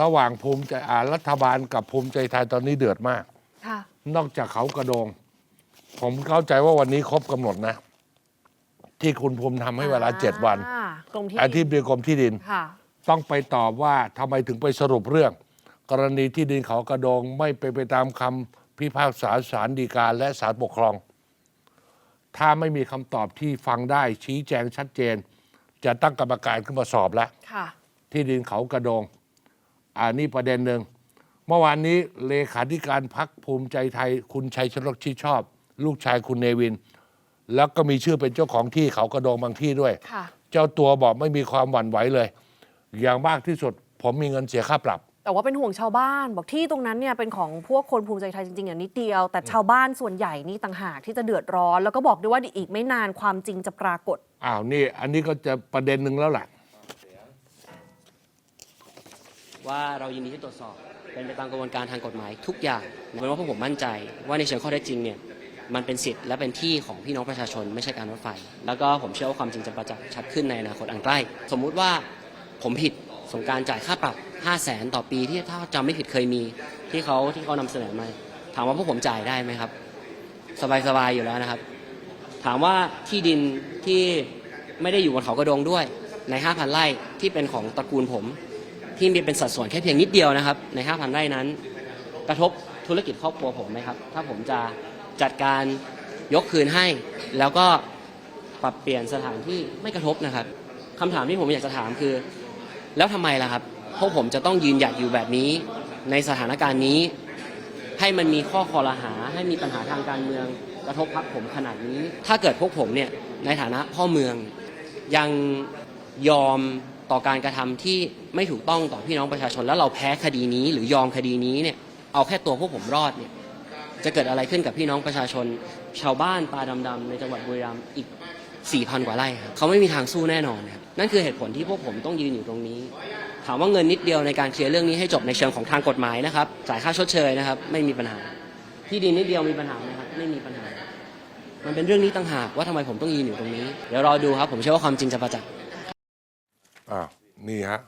ระหว่างภูมิใจอ่ารัฐบาลกับภูมิใจไทยตอนนี้เดือดมาก ค่ะ นอกจากเขากระโดง ผมเข้าใจว่าวันนี้ครบกำหนดนะ ที่คุณภูมิทำให้เวลาเจ็ดวันอ่ากรมที่อาทิบดีกรมที่ดิน ค่ะ ต้องไปตอบว่าทำไมถึงไปสรุปเรื่อง กรณีที่ดินเขากระโดงไม่ไปนไปตามคำพิพากษาศาลฎีกาและศาลปกครอง ถ้าไม่มีคำตอบที่ฟังได้ชี้แจงชัดเจน จะตั้งกรรมการขึ้นมาสอบแล้ว ค่ะ ที่ดินเขากระโดง อันนี้ประเด็นหนึ่งเมื่อวานนี้เลขาธิการพักภูมิใจไทย คุณชัยชนกชิดชอบ ลูกชายคุณเนวิน แล้วก็มีชื่อเป็นเจ้าของที่เขากระโดงบางที่ด้วย ค่ะ เจ้าตัวบอกไม่มีความหวั่นไหวเลย อย่างมากที่สุด ผมมีเงินเสียค่าปรับ แต่ว่าเป็นห่วงชาวบ้าน บอกที่ตรงนั้นเนี่ยเป็นของพวกคนภูมิใจไทยจริงๆอย่างนิดเดียว แต่ชาวบ้านส่วนใหญ่นี่ต่างหากที่จะเดือดร้อน แล้วก็บอกด้วยว่าอีกไม่นานความจริงจะปรากฏ อ้าวนี่ อันนี้ก็จะประเด็นหนึ่งแล้วแหละ ว่าเรายินดีที่ตรวจสอบเป็นไปตามกระบวนการทางกฎหมายทุกอย่างเป็นว่าพวกผมมั่นใจ ว่าในเชิงข้อเท็จจริงเนี่ยมันเป็นสิทธิ์และเป็นที่ของพี่น้องประชาชนไม่ใช่การรถไฟ แล้วก็ผมเชื่อว่าความจริงจะประจักษ์ชัดขึ้นในอนาคตอันใกล้ สมมุติว่าผมผิดสงการจ่ายค่าปรับ 5 0 0แสนต่อปีที่ถ้าจำไม่ผิดเคยมีที่เขาที่เขานำเสนอมา ถามว่าพวกผมจ่ายได้ไหมครับ สบายๆอยู่แล้วนะครับ ถามว่าที่ดินที่ไม่ได้อยู่บนเขากระดงด้วยใน 5,000 ไร่ที่เป็นของตระกูลผม ที่มีเป็นสัดส่วนแค่เพียงนิดเดียวนะครับ ใน 5,000 ไร่นั้น กระทบธุรกิจครอบครัวผมไหมครับ ถ้าผมจะจัดการยกคืนให้ แล้วก็ปรับเปลี่ยนสถานที่ไม่กระทบนะครับคำถามที่ผมอยากจะถามคือ แล้วทำไมล่ะครับพวกผมจะต้องยืนหยัดอยู่แบบนี้ ในสถานการณ์นี้ ให้มันมีข้อคอรหา ให้มีปัญหาทางการเมืองกระทบพักผมขนาดนี้ ถ้าเกิดพวกผมเนี่ยในฐานะพ่อเมืองยังยอม ต่อการกระทำที่ไม่ถูกต้องต่อพี่น้องประชาชน แล้วเราแพ้คดีนี้ หรือยอมคดีนี้เนี่ยเอาแค่ตัวพวกผมรอดเนี่ยจะเกิดอะไรขึ้นกับพี่น้องประชาชน ชาวบ้านปลาดำๆในจังหวัดบุรีรัมย์อีก 4,000 กว่าไร่ครับเขาไม่มีทางสู้แน่นอนครับนั่นคือเหตุผลที่พวกผมต้องยืนอยู่ตรงนี้ ถามว่าเงินนิดเดียวในการเคลียร์เรื่องนี้ให้จบในเชิงของทางกฎหมายนะครับจ่ายค่าชดเชยนะครับ ไม่มีปัญหา ที่ดินนิดเดียวมีปัญหาไหมครับไม่มีปัญหา มันเป็นเรื่องนี้ต่างหากว่าทำไมผมต้องยืนอยู่ตรงนี้เดี๋ยวรอดูครับ ผมเชื่อว่าความจริงจะประจักษ์ อ้าวนี่ฮะ